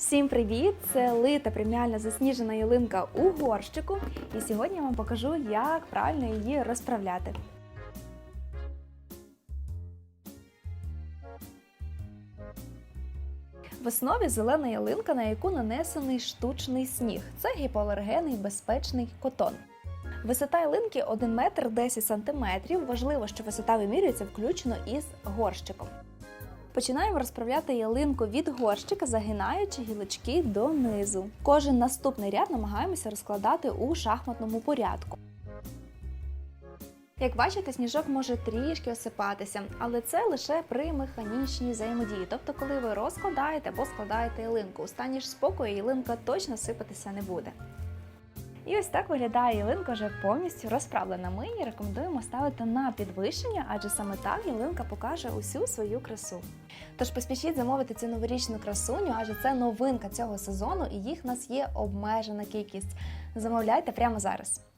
Всім привіт! Це лита преміальна засніжена ялинка у горщику. І сьогодні я вам покажу, як правильно її розправляти. В основі зелена ялинка, на яку нанесений штучний сніг. Це гіпоалергенний безпечний котон. Висота ялинки 1 метр 10 сантиметрів. Важливо, що висота вимірюється включно із горщиком. Починаємо розправляти ялинку від горщика, загинаючи гілочки донизу. Кожен наступний ряд намагаємося розкладати у шахматному порядку. Як бачите, сніжок може трішки осипатися, але це лише при механічній взаємодії. Тобто, коли ви розкладаєте або складаєте ялинку, у стані ж спокою ялинка точно сипатися не буде. І ось так виглядає ялинка вже повністю розправлена. Ми її рекомендуємо ставити на підвищення, адже саме так ялинка покаже усю свою красу. Тож поспішіть замовити цю новорічну красуню, адже це новинка цього сезону, і їх в нас є обмежена кількість. Замовляйте прямо зараз.